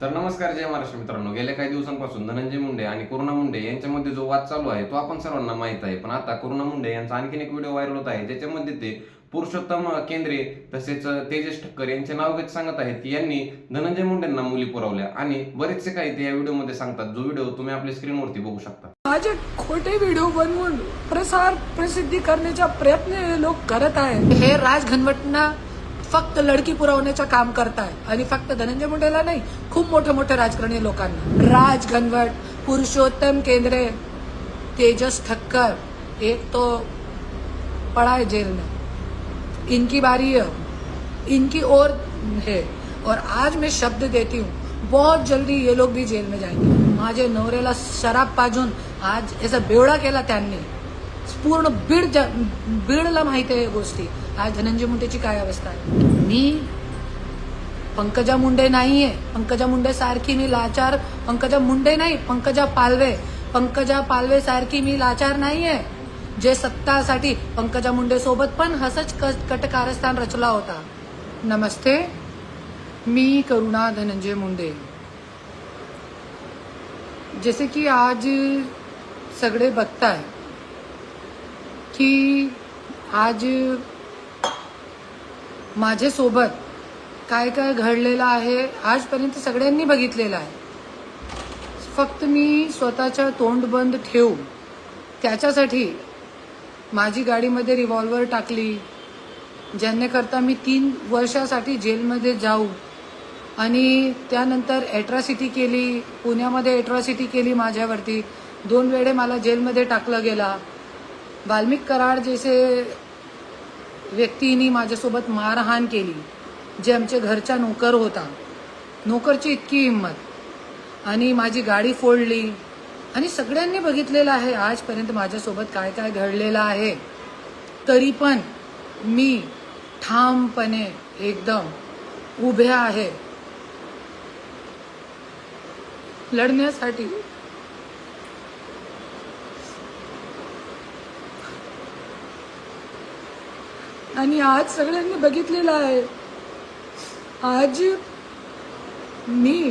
तर नमस्कार जय महाराष्ट्र मित्रांनो. गेल्या काही दिवसांपासून धनंजय मुंडे आणि करुणा मुंडे यांच्यामध्ये जो वाद चालू आहे तो आपण सर्वांना माहीत आहे. पण आता करुणा मुंडे यांचा आणखीन एक व्हिडिओ व्हायरल होत आहे ज्याच्यामध्ये ते पुरुषोत्तम केंद्रे तसेच तेजस ठक्कर यांचे नाव घेत सांगत आहेत की यांनी धनंजय मुंडेंना मुली पुरवल्या आणि बरेचसे काही ते या व्हिडिओमध्ये सांगतात. जो व्हिडिओ तुम्ही आपल्या स्क्रीनवरती बघू शकता. माझे खोटे व्हिडिओ बनवून प्रसार प्रसिद्धी करण्याचा प्रयत्न हे लोक करत आहेत. हे राज घनवटना फक्त लडकी पुरवण्याचं काम करताय. आणि फक्त धनंजय मुंडेला नाही खूप मोठ्या मोठ्या राजकारणी लोकांना. राज घनवट पुरुषोत्तम केंद्रे तेजस ठक्कर एक तो पड़ा है जेल में इनकी बारी है इनकी और है. और आज मैं शब्द देती हूँ बहुत जल्दी ये लोग भी जेल में जाएंगे. माझे नवऱ्याला शराब पाजून आज याचा बेवडा केला त्यांनी. पूर्ण बीड ज- बीडला माहिती आहे गोष्टी. आज धनंजय मुंडेची काय अवस्था आहे? मी पंकजा मुंडे नाहीये. पंकजा मुंडे सारखी मी लाचार. पंकजा मुंडे नाही पंकजा पालवे. पंकजा पालवे सारखी मी लाचार नाहीये. जे सत्तासाठी पंकजा मुंडे सोबत पण हसच कट कटकारस्थान रचला होता. नमस्ते. मी करुणा धनंजय मुंडे. जसे की आज सगळे बघताय की आज माझ्यासोबत काय काय घडलेलं आहे आजपर्यंत सगळ्यांनी बघितलेलं आहे. फक्त मी स्वतःच्या तोंड बंद ठेवू त्याच्यासाठी माझी गाडीमध्ये रिव्हॉल्वर टाकली ज्यांनेकरता मी तीन वर्षासाठी जेलमध्ये जाऊ आणि त्यानंतर ॲट्रॉसिटी केली पुण्यामध्ये ॲट्रॉसिटी केली माझ्यावरती. दोन वेळे मला जेलमध्ये टाकलं गेला. वाल्मिक कराड जैसे व्यक्तीने माझ्यासोबत मारहाण केली जे आमच्या घरचा नोकर होता. नोकरची इतकी हिंमत. आणि माझी गाडी फोडली. आणि सगळ्यांनी बघितलेलं आहे आजपर्यंत माझ्यासोबत काय काय घडलेलं आहे. तरी पण मी ठामपणे एकदम उभे आहे. लढण्यासाठी आणि आज सगळ्यांनी बघितलेलं आहे. आज मी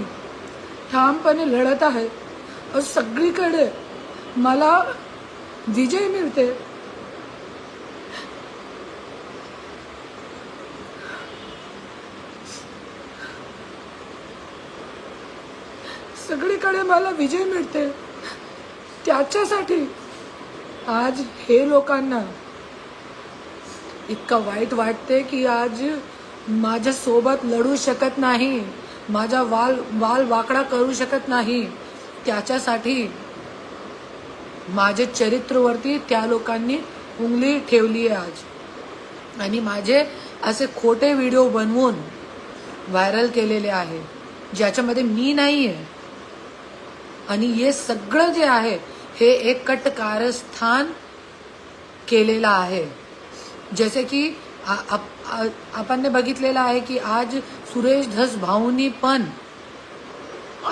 ठामपणे लढत आहे. सगळीकडे मला विजय मिळते. सगळीकडे मला विजय मिळते. त्याच्यासाठी आज हे लोकांना इतकं वाईट वाटते की आज माझ्यासोबत लढू शकत नाही. माझा वाल वाल वाकडा करू शकत नाही. त्याच्यासाठी माझे चरित्रवरती त्या लोकांनी उंगली ठेवली आहे आज. आणि माझे असे खोटे व्हिडिओ बनवून व्हायरल केलेले आहे ज्याच्यामध्ये मी नाही आहे आणि हे सगळं जे आहे हे एक कट कारस्थान केलेलं आहे. जसे की आप- आपण ने बघितलेलं आहे की आज सुरेश धस भाऊनी पण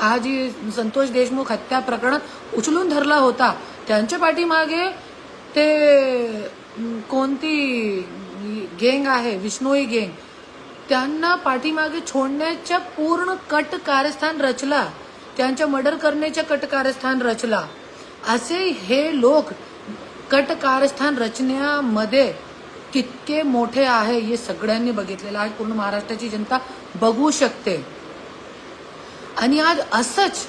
आज ही संतोष देशमुख हत्या प्रकरण उचलून धरला होता. त्यांच्या पाठीमागे ते कोणती गेंग आहे? विष्णोई गेंग. त्यांना पाठीमागे छोडण्याच्या पूर्ण कट कारस्थान रचला. त्यांच्या मर्डर करण्याच्या कट कारस्थान रचला. असे हे लोक कट कारस्थान रचण्यामध्ये कितके मोठे आहे हे सगळ्यांनी बघितलेलं आहे. पूर्ण महाराष्ट्राची जनता बघू शकते. आणि आज असंच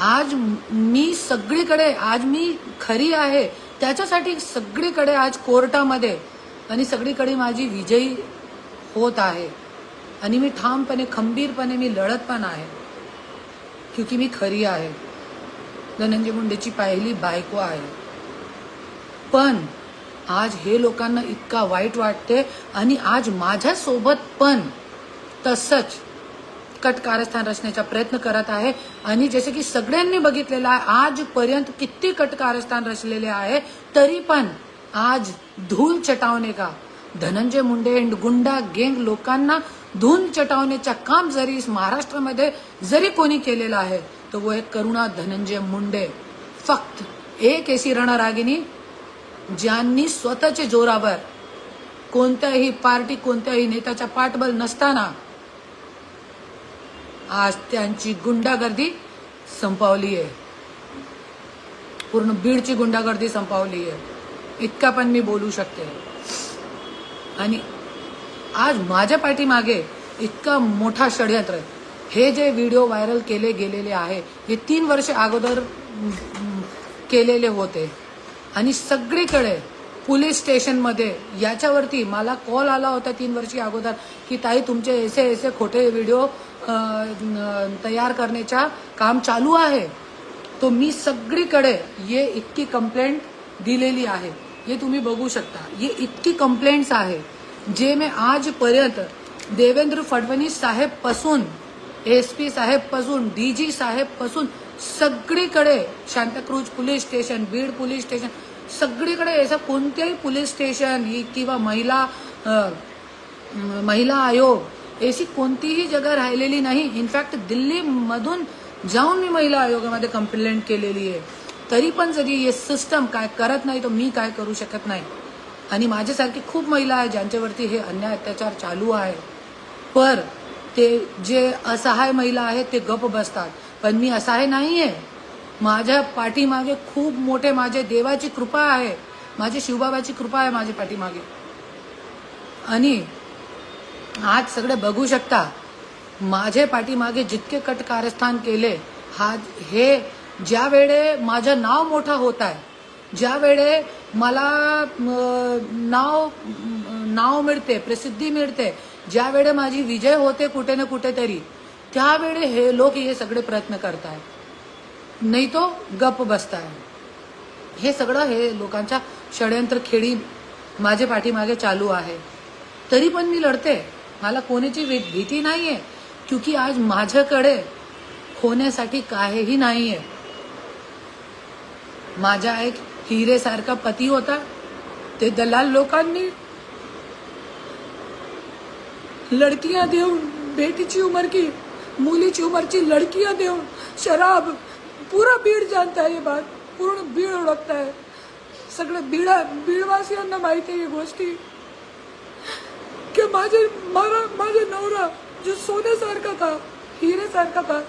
आज मी सगळीकडे आज मी खरी आहे त्याच्यासाठी सगळीकडे आज कोर्टामध्ये आणि सगळीकडे माझी विजयी होत आहे. आणि मी ठामपणे खंबीरपणे मी लढत पण आहे. क्योंकि मी खरी आहे. धनंजय मुंडेची पहिली बायको आहे. पण आज हे लोकांना इतका वाईट वाटते आणि आज माझ्यासोबत पण तसंच कट कारस्थान रचण्याचा प्रयत्न करत आहे. आणि जसे की सगळ्यांनी बघितलेलं आहे आजपर्यंत किती कट कारस्थान रचलेले आहे तरी पण आज धूल चटावणे का? धनंजय मुंडे अँड गुंडा गेंग लोकांना धूल चटावण्याचं काम जरी महाराष्ट्रामध्ये जरी कोणी केलेलं आहे तर वो एक करुणा धनंजय मुंडे. फक्त एक एसी रणरागिनी ज्यांनी स्वतःच्या जोरावर कोणत्याही पार्टी कोणत्याही नेत्याचा पाठबल नसताना आज त्यांची गुंडागर्दी संपवली आहे. पूर्ण बीडची गुंडागर्दी संपवली आहे. इतका पण मी बोलू शकते. आणि आज माझ्या पाठीमागे इतका मोठा षडयंत्र हे जे व्हिडिओ व्हायरल केले गेलेले आहे हे तीन वर्ष अगोदर केलेले होते. आणि सगळीकडे पोलीस स्टेशनमध्ये याच्यावरती मला कॉल आला होता तीन वर्षी अगोदर की ताई तुमचे ऐसे ऐसे खोटे व्हिडिओ तयार करण्याच्या काम चालू आहे. तो मी सगळीकडे ये इतकी कंप्लेंट दिलेली आहे. हे तुम्ही बघू शकता. ये इतकी कंप्लेंट्स आहे जे मी आजपर्यंत देवेंद्र फडणवीस साहेबपासून एस पी साहेबपासून डी जी साहेबपासून सगळीकडे Santacruz police station Beed police station सगळीकडे असं कोणत्याही पोलीस स्टेशन ही किंवा महिला महिला आयोग अशी कोणतीही जगा राहिलेली नाही. इनफॅक्ट दिल्लीमधून जाऊन मी महिला आयोगामध्ये कंप्लेंट केलेली आहे. तरी पण जरी हे सिस्टम काय करत नाही तर मी काय करू शकत नाही. आणि माझ्यासारखी खूप महिला आहे ज्यांच्यावरती हे अन्याय अत्याचार चालू आहे. पर ते जे असहाय महिला आहेत ते गप बसतात. पण मी असहाय नाही आहे माझ्या पाठीमागे खूप मोठे माझे देवाची कृपा आहे. माझी शिवबाबाची कृपा आहे माझ्या पाठीमागे. आणि आज सगळे बघू शकता माझे पाठीमागे जितके कट कारस्थान केले हा हे ज्या वेळे माझं नाव मोठं होत आहे ज्या वेळे मला नाव नाव मिळते प्रसिद्धी मिळते ज्या वेळे माझी विजय होते कुठे ना कुठेतरी त्यावेळे हे लोक हे सगळे प्रयत्न करताय नाही तो गप बसताय हे सगळं हे लोकांच्या षडयंत्र खेळी माझे पाठीमागे चालू आहे. तरी पण मी लढते. मला कोणाची भी- भीती आहे क्योंकि आज माझ्याकडे होण्यासाठी काहीही नाही आहे माझा एक हिरेसारखा पती होता. ते दलाल लोकांनी लडकियां देऊन बेटीची उमर की मुलीची उमरची लडकियां देऊन शराब पूरा बीड जानता है ये बात पूर्ण बीड ओळखता है। सगळं बीडा बीडवासियांना माहिती आहे ही गोष्टी। की माझे मला माझे नवरा जो सोन्यासारखा था हिरेसारखा था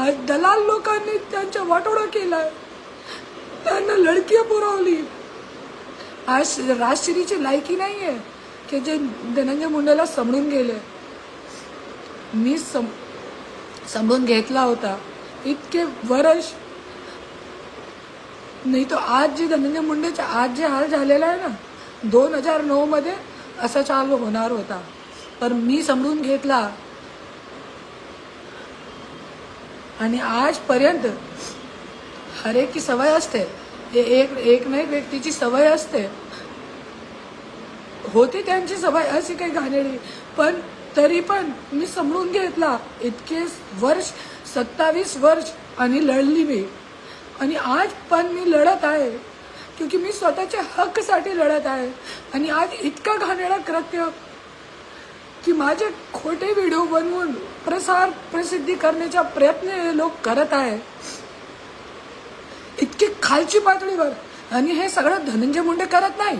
आज दलाल लोकांनी त्यांच्या वाटोळा केला त्यांना लडकी पुरवली। आज राजश्रीची लायकी नाही आहे की जे धनंजय मुंडेला समजून गेले। मी सम समजून घेतला होता। इतके वर्ष नाही तो आज जे धनंजय मुंडेचे आज जे हाल झालेला आहे ना दोन हजार नऊ मध्ये चालू होणार होता. पण मी समजून घेतला. आणि आजपर्यंत हर एक की सवय असते एक एक ना एक व्यक्तीची सवय असते. होती त्यांची सवय अशी काही घाणेरी पण तरी पण मी समजून घेतला इतके वर्ष सत्तावीस वर्ष आणि लढली मी. आणि आज पण मी लढत आहे क्योंकि मी स्वतःच्या हक्कसाठी लढत आहे. आणि आज इतका घाणेरडा कृत्य की माझे खोटे व्हिडिओ बनवून प्रसार प्रसिद्धी करण्याचा प्रयत्न हे लोक करत आहे इतकी खालची पातळीवर आणि हे सगळं धनंजय मुंडे करत नाही.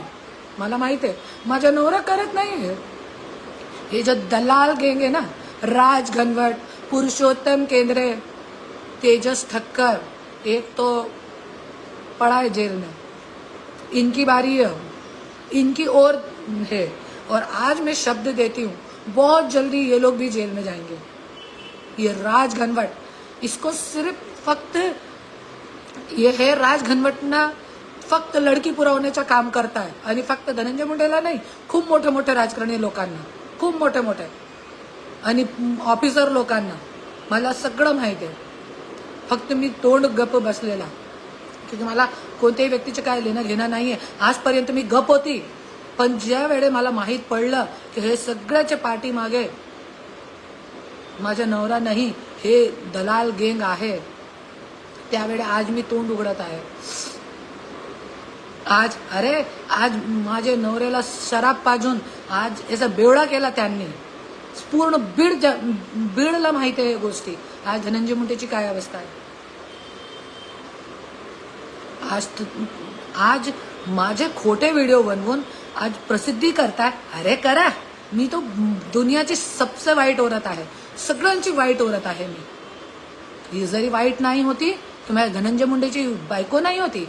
मला माहीत आहे माझा नवरा करत नाही हे. जे दलाल गेंगे ना राज घनवट पुरुषोत्तम केंद्रे तेजस ठक्कर, एक तो पड़ा है जेल में। इनकी बारी है। इनकी और है। और आज मैं शब्द देती हूँ, बहुत जल्दी ये लोग भी जेल में जाएँगे। ये राज घनवट इसको सिर्फ़ फक्त, ये है राज घनवटना फक्त लडकी पुरवण्याचं काम करताय आणि फक्त धनंजय मुंडेला नाही खूप मोठे मोठे राजकारणी लोकांना खूप मोठे मोठे आणि ऑफिसर लोकांना मला सगळं माहीत आहे. फक्त मी तोंड गप बसलेला. की मला कोणत्याही व्यक्तीचे काय लेणं घेणं नाही आहे आजपर्यंत मी गप होती. पण ज्या वेळे मला माहीत पडलं की हे सगळ्याच्या पाठीमागे माझ्या नवरा नाही हे दलाल गेंग आहे त्यावेळे आज मी तोंड उघडत आहे. आज अरे आज माझ्या नवऱ्याला शराब पाजून आज याचा बेवडा केला त्यांनी. पूर्ण बीड बीडला माहिती आहे या गोष्टी. आज धनंजय मुंडेची काय अवस्था आहे? आज आज माझे खोटे व्हिडिओ बनवून आज प्रसिद्धी करताय? अरे करा. मी तो दुनियाची सबसे वाईट औरत आहे. सगळ्यांची वाईट ओरत आहे मी. ही जरी वाईट नाही होती तुम्हाला धनंजय मुंडेची बायको नाही होती.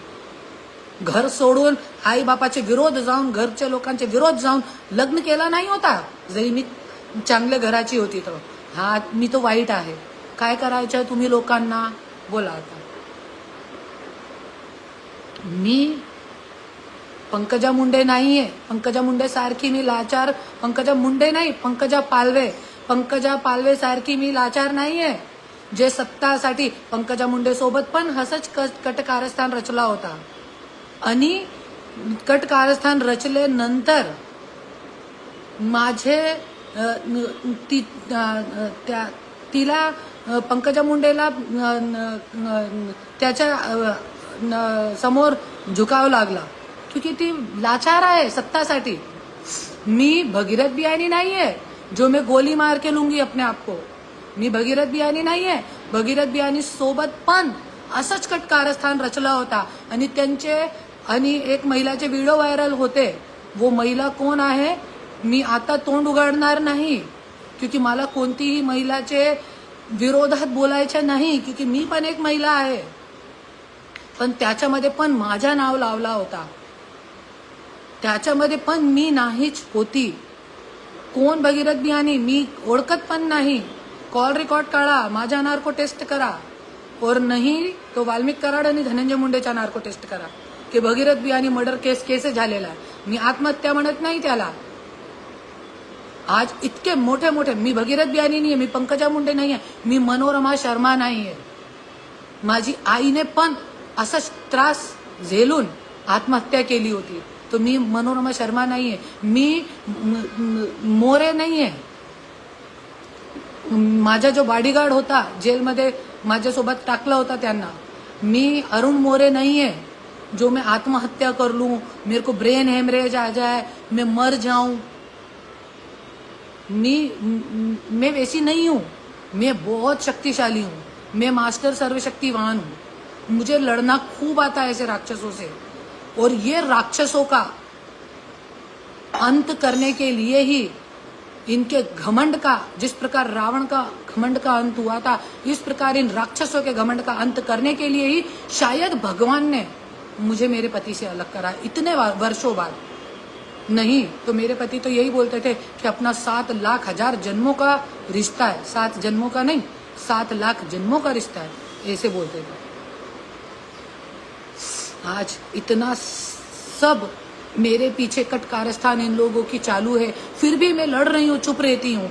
घर सोडून आई बापाचे विरोध जाऊन घरच्या लोकांचे विरोध जाऊन लग्न केला नाही होता. जरी मी चांगल्या घराची होती तर. हा मी तो वाईट आहे. काय करायचं तुम्ही लोकांना? बोला आता. मी पंकजा मुंडे नाहीये. पंकजा मुंडे सारखी मी लाचार. पंकजा मुंडे नाही पंकजा पालवे. पंकजा पालवे सारखी मी लाचार नाहीये. जे सत्तासाठी पंकजा मुंडे सोबत पण हसच कट कटकारस्थान रचला होता. आणि कट कारस्थान रचल्यानंतर माझे ती त्या तिला पंकजा मुंडेला न- त्याच्या न- समोर झुकावं लागला. क्योंकि ती लाचार आहे सत्तासाठी. मी भगीरथ बियानी नाही आहे जो मैं गोली मार के लूंगी अपने आप को. मी भगीरथ बियानी नाही आहे भगीरथ बियानी सोबत पण असंच कट कारस्थान रचला होता. आणि त्यांचे आणि एक महिलाचे व्हिडिओ व्हायरल होते. वो महिला कोण आहे? मी आता तोंड उघडणार नाही क्योंकि मला कोणतीही महिलाचे विरोधात बोलायचे नाही क्योंकि मी पण एक महिला आहे. पण त्याच्यामध्ये पण माझ्या नाव लावला होता. त्याच्यामध्ये पण मी नाहीच होती. कोण भगीरथ बियाणी मी ओळखत पण नाही. कॉल रेकॉर्ड काढा माझ्या नार्को टेस्ट करा. और नाही तो वाल्मिक कराड आणि धनंजय मुंडेच्या नार्को टेस्ट करा. की भगीरथ बियाणी मर्डर केस केसे झालेला आहे. मी आत्महत्या म्हणत नाही त्याला. आज इतके मोठे मोठे, मी भगीरथ बियाणी नाहीये, मी पंकजा मुंडे नाहीये, मी मनोरमा शर्मा नाहीये. माझी आईने पण असाच त्रास झेलून आत्महत्या केली होती. तो मी मनोरमा शर्मा नाहीये, मी म- मोरे नाहीये. माझा जो बॉडीगार्ड होता जेल जेलमध्ये माझ्यासोबत टाकला होता त्यांना. मी अरुण मोरे नहीं है जो मैं आत्महत्या कर लूँ, मेरे को ब्रेन हेमरेज आ जाए, मैं मर जाऊँ. मी, मैं वैसी नहीं हूँ। मैं बहुत शक्तिशाली हूँ। मैं मास्टर सर्वशक्तिवान हूँ। मुझे लड़ना खूब आता है ऐसे राक्षसों से। और ये राक्षसों का अंत करने के लिए ही इनके घमंड का, जिस प्रकार रावण का घमंड का अंत हुआ था, इस प्रकार इन राक्षसों के घमंड का अंत करने के लिए ही शायद भगवान ने मुझे मेरे पति से अलग करा। इतने वर्षों बाद। नहीं तो मेरे पति तो यही बोलते थे कि अपना सात लाख हज़ार जन्मों का रिश्ता है। सात जन्मों का नहीं, सात लाख जन्मों का रिश्ता है, ऐसे बोलते थे। आज इतना सब मेरे पीछे कट कारस्थान इन लोगों की चालू है, फिर भी मैं लड़ रही हूँ, चुप रहती हूँ।